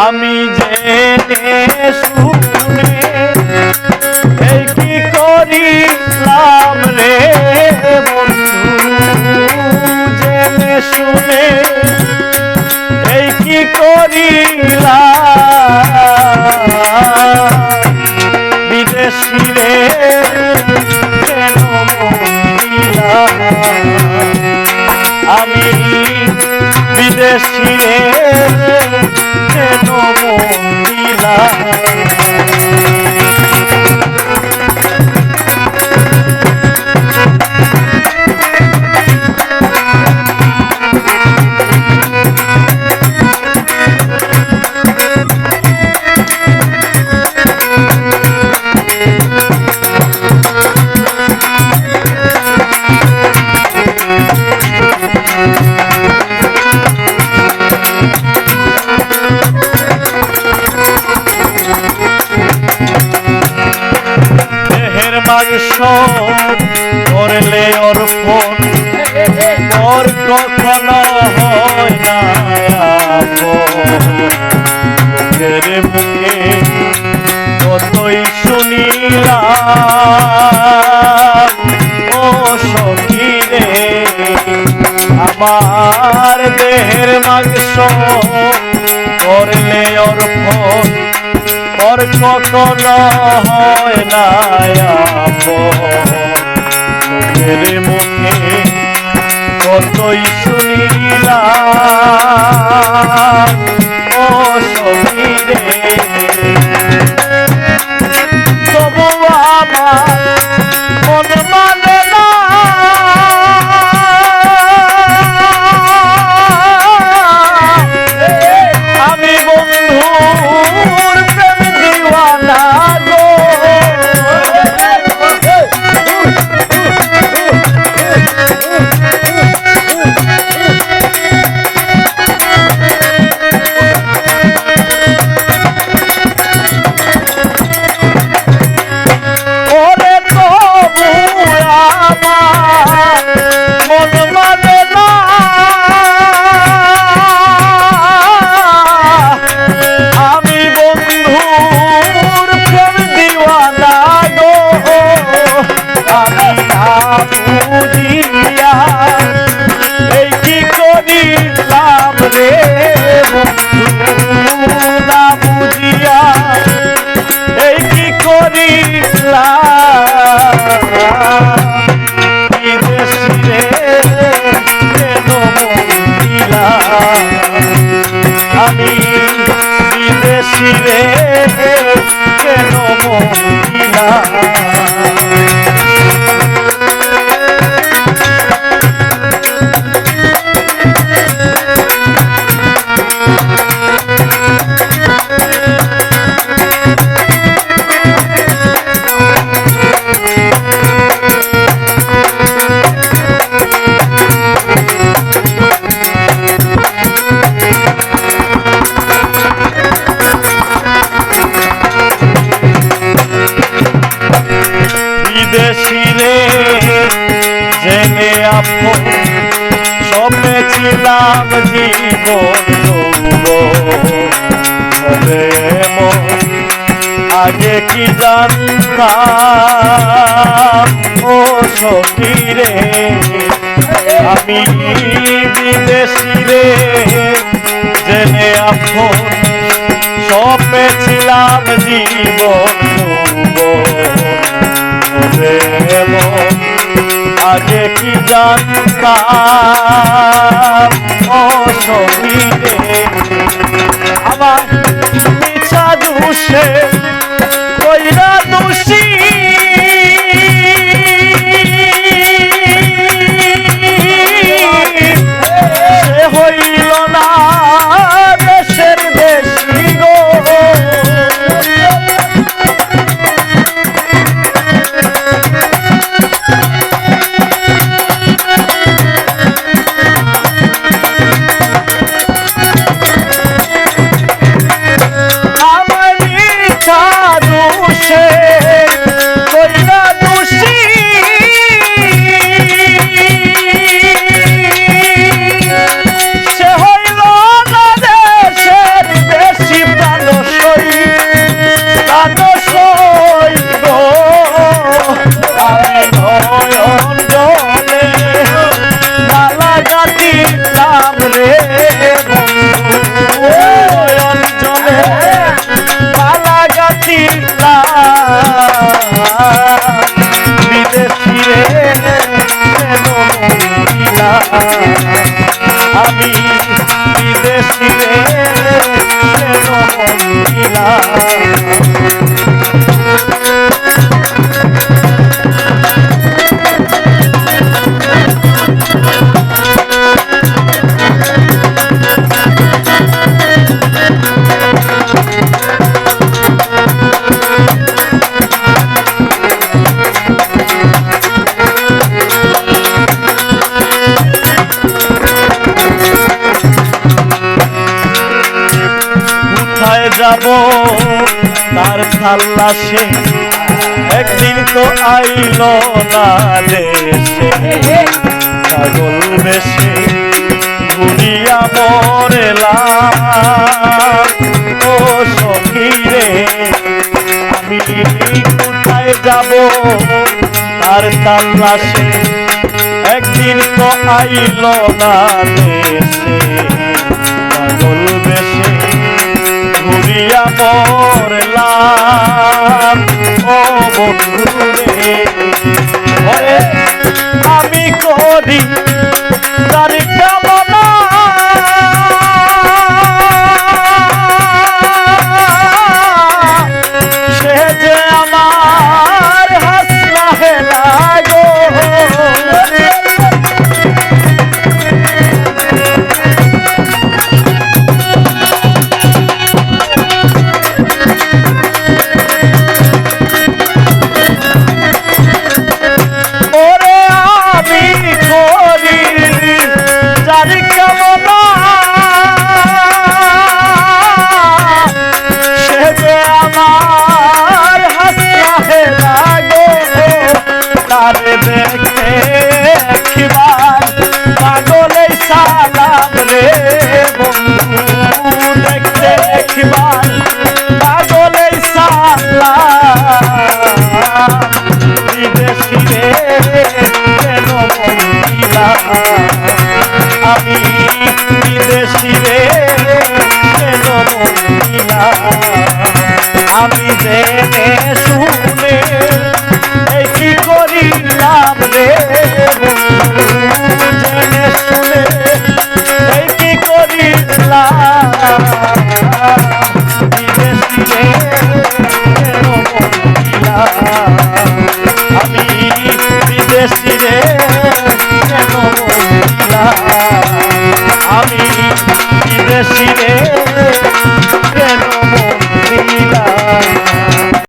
আমি জেনে শুনে এই কি করিলাম রে বন্ধু? জেনে শুনে এই কি করিলাম? বিদেশি রে আমি বিদেশি রে মাংস করলে অর্পণ ওর কখনো হয় না কতই শুনিলাম। ও সখী রে আমার দেহের মাংস করলে অর্পণ পর মতো হয় না মুখে কতই শুনিলাম। জেনে আপন, স্বপ্নে ছিলাম জীবন আগে কি জানতাম? ও সখী রে আমি বিদেশি রে। জেনে আপন, স্বপ্নে ছিলাম জীবন আগে কি জানতাম অসবিরে আমার মিছা দুষে কইরা দোষী আমি বিদেশি রে মহিলা যাব তার খাল্লাসে একদিন তো আইল না দেশে। পাগল বেশে ঘুরিয়া মরেলাম। ও সখী রে আমি কোথায় যাব? তার তাল্লাশে একদিন তো আইল না দেশে। পাগল ही আমি জেনে